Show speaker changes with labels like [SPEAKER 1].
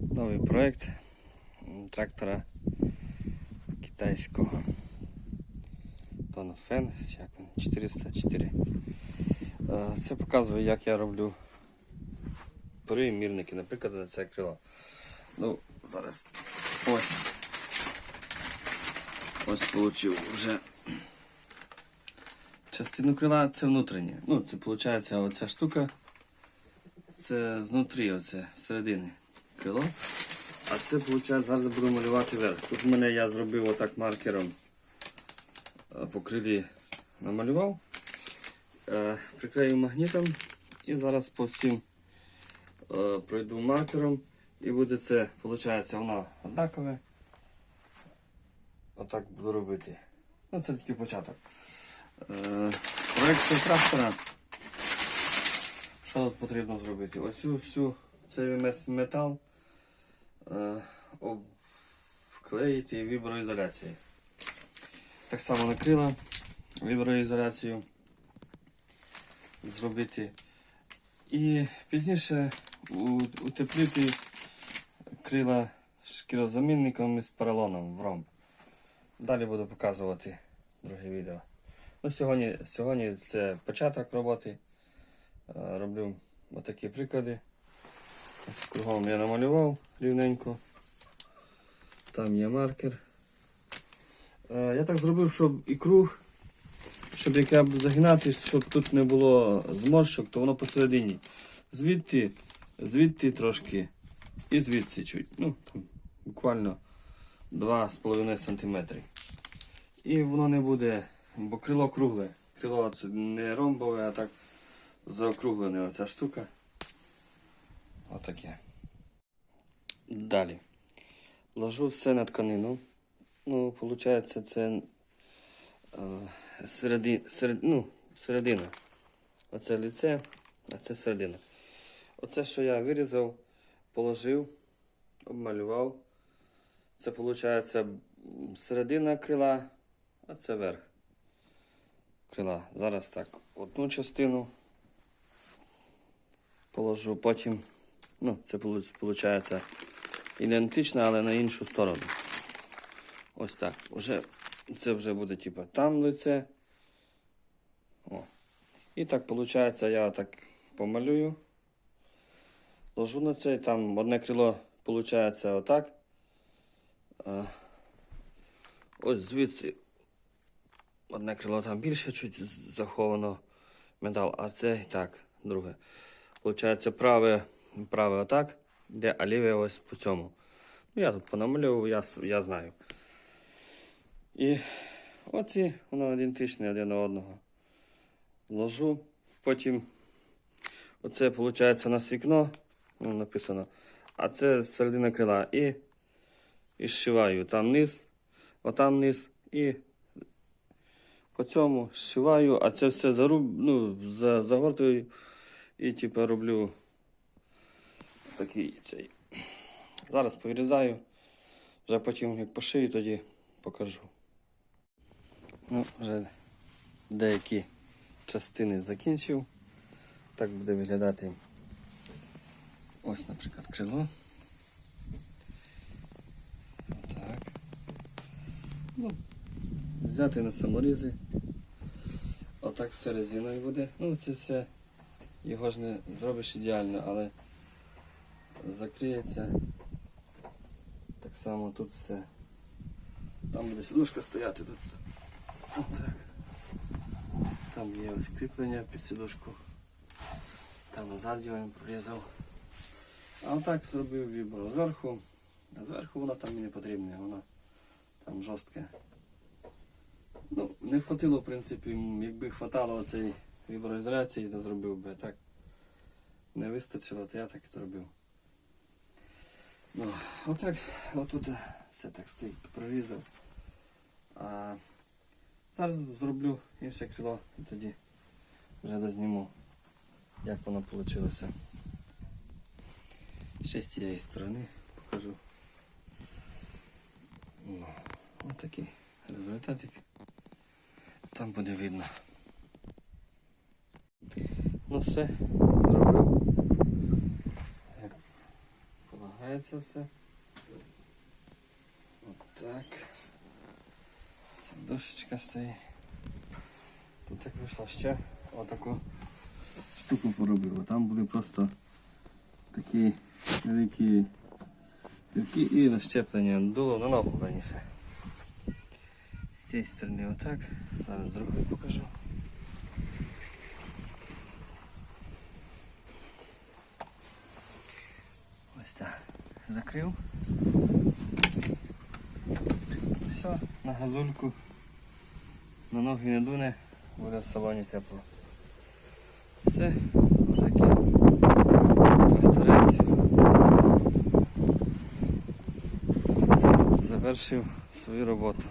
[SPEAKER 1] Новий проект трактора китайського. Тонофен, чи 404. Е, Це показує, як я роблю перемірники, наприклад, на це крило. Ну, зараз ось. Ось получив вже частину крила, це внутрішнє. Ну, це виходить оця штука. Це знутрі, оце, середини крило. А це виходить, зараз буду малювати верх. Тут в мене я зробив отак маркером е, по крилі намалював. Е, Приклею магнітом і зараз по всім е, пройду маркером. І буде це, виходить, воно однакове. Отак буду робити. Ну, це тільки початок. Проекція трактора. Що тут потрібно зробити? Оцю всю цей метал вклеїти віброізоляцією. Так само накрила віброізоляцію зробити. І пізніше у- утеплити крила шкірозамінником з поролоном в ромб. Далі буду показувати друге відео. Ну, сьогодні, сьогодні це початок роботи. Е, Роблю отакі приклади. Кругом я намалював рівненько. Там є маркер. Е, Я так зробив, щоб і круг, щоб як я загинати, щоб тут не було зморшок, то воно посередині. Звідти, звідти трошки і звідси чуть. Ну, там, буквально 2,5 см. І воно не буде, бо крило кругле. Крило це не ромбове, а так заокруглене оця штука. Отаке. Далі. Ложу все на тканину. Ну, виходить, це е, середи, серед, ну, середина. Оце лице, а це середина. Оце, що я вирізав, положив, обмалював. Це виходить середина крила, а це верх крила. Зараз так, одну частину положу, потім, ну, це виходить ідентично, але на іншу сторону. Ось так. Уже, це вже буде типу там лице. О. І так виходить, я так помалюю. Ложу на це, і там одне крило виходить отак. Ось звідси одне крило там більше чуть заховано метал, а це і так, друге. Получається праве, праве отак, де а ось по цьому. Ну, я тут понамалював, я, я знаю. І оці воно ідентичне один до одного. Ложу, потім оце виходить у нас вікно, ну, написано, а це середина крила. І, і зшиваю там низ, отам низ і по цьому зшиваю, а це все заруб, ну, за, загортую і типу роблю такий цей. Зараз повирізаю, вже потім як пошию, тоді покажу. Ну, вже деякі частини закінчив. Так буде виглядати ось, наприклад, крило. Так. Ну, взяти на саморізи. Отак все резиною буде. Ну, це все його ж не зробиш ідеально, але закриється. Так само тут все. Там буде сідушка стояти тут. Отак. Там є ось кріплення під сідушку. Там назад його він прорізав. А отак зробив вібро зверху. А зверху воно там і не потрібне, воно там жорстке. Ну, не хватило, в принципі, якби хватало оцей віброізоляції, то зробив би так. Не вистачило, то я так і зробив. Ну, отак, отут е, все так стоїть, прорізав. А зараз зроблю інше крило і тоді вже дозніму, як воно вийшло. Ще з цієї сторони покажу. Ну, ось такий результатик. Там буде видно. Ну все, зробив. Як полагається. закривається все. Отак. Ця дошечка стоїть. Тут так вийшло ще отаку штуку поробив. Там були просто такі великі дірки і защеплення дуло на ногу раніше. З цієї сторони отак. Зараз з другої покажу. Ось так. Закрив. Все, на газульку. На ноги не дуне, буде в салоні тепло. Все, отакий тракторець. Завершив свою роботу.